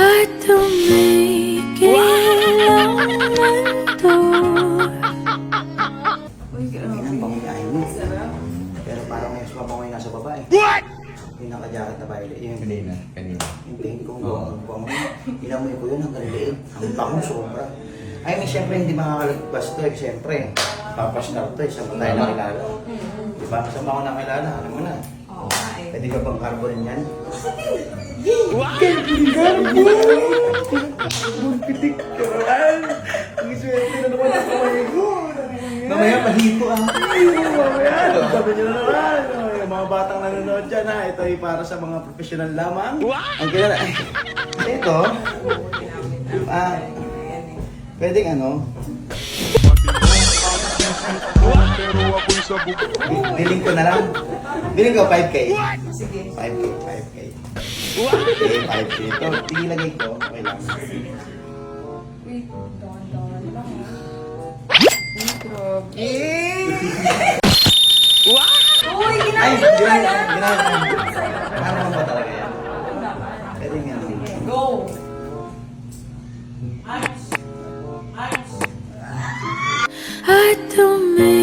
At tumigil ang mundo Ang ang pangunyahin mo. Pero parang may sumabangoy nasa babae. What? Yung nakajacket na baile. Yung Kanina, kanina. Yung pain ko, ang bango. Inamoy ko yun hanggang liig. Ang bango, sobra. Ay, may siyempre hindi makakalagpas to eh. Siyempre, papastar to eh. Saan mo tayo nakilala? Di ba? Saan mo ako nakilala? Alam mo na. Pwede ka bang carbonin yan? Pitik ka Ang swerte na naman ang kamay ko. Mamaya pahipo ah. Mamaya, sabi nyo na naman. Mga batang nanonood dyan ha, ito ay para sa mga professional lamang. Ang kilala. Ito, ah, pwedeng ano, Bi- Biling ko na lang. Biling ko 5K. Sige. 5K, 5K. Okay, 5K. Ito, tinilagay ko. Okay lang. Wait, dawan-dawan lang. Uy, grabe. Uy, Ay, ginagawa ka gina- lang. ginagawa. Ba talaga yan? Pwede nga. Go! I don't